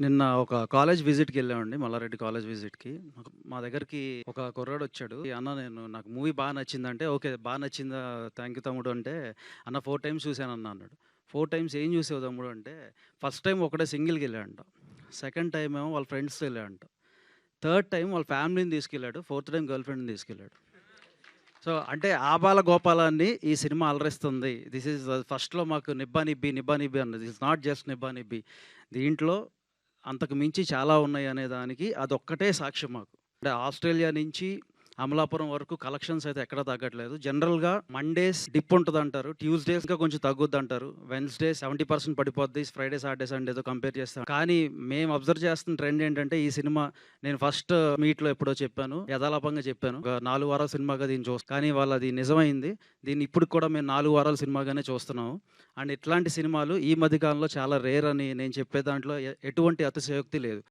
నిన్న ఒక కాలేజ్ విజిట్‌కి వెళ్ళామండి. మల్లారెడ్డి కాలేజ్ విజిట్‌కి. మా దగ్గరికి ఒక కుర్రాడు వచ్చాడు. "అన్న నేను నాకు మూవీ బాగా నచ్చిందంటే" "ఓకే. బాగా నచ్చిందా? థ్యాంక్ యూ తమ్ముడు" అంటే, "అన్న ఫోర్ టైమ్స్ చూసానన్న" అన్నాడు. ఫోర్ టైమ్స్ ఏం చూసావు తమ్ముడు" అంటే, ఫస్ట్ టైం ఒకటే సింగిల్కి వెళ్ళాడంట సెకండ్ టైం ఏమో వాళ్ళ ఫ్రెండ్స్‌తో వెళ్ళాడంట థర్డ్ టైం వాళ్ళ ఫ్యామిలీని తీసుకెళ్ళాడు. ఫోర్త్ టైం గర్ల్ ఫ్రెండ్‌ని తీసుకెళ్ళాడు. సో, అంటే ఆబాల గోపాలాన్ని ఈ సినిమా అలరిస్తుంది. దిస్ ఈజ్ ఫస్ట్‌లో మాకు 'నిబ్బా నిబ్బి నిబ్బా నిబ్బి' అన్నది. దిస్ ఇస్ నాట్ జస్ట్ 'నిబ్బా నిబ్బి' దీంట్లో అంతకు మించి చాలా ఉన్నాయి అనే దానికి అదొక్కటే సాక్ష్యం మాకు. అంటే ఆస్ట్రేలియా నుంచి అమలాపురం వరకు కలెక్షన్స్ అయితే ఎక్కడ తగ్గట్లేదు. జనరల్‌గా మండేస్ డిప్ ఉంటదంటారు. ట్యూస్‌డేస్ ఇంకా కొంచెం తగ్గుద్దంటారు. వెడ్నెస్‌డే 70% పడిపోద్ది. ఫ్రైడే, సాటర్డే, సండేతో కంపేర్ చేస్తాం కానీ మేము అబ్జర్వ్ చేస్తున్న ట్రెండ్ ఏంటంటే ఈ సినిమా నేను ఫస్ట్ మీట్‌లో ఎప్పుడో చెప్పాను. యథాలాపంగా చెప్పాను. నాలుగు వారాల సినిమాగా దీన్ని చూస్తాను కానీ వాళ్ళది అది నిజమైంది. దీన్ని ఇప్పటికి కూడా మేము నాలుగు వారాల సినిమాగానే చూస్తున్నాము. అండ్ ఇట్లాంటి సినిమాలు ఈ మధ్య కాలంలో చాలా రేర్ అని నేను చెప్పే దాంట్లో ఎటువంటి అతిశయోక్తి లేదు.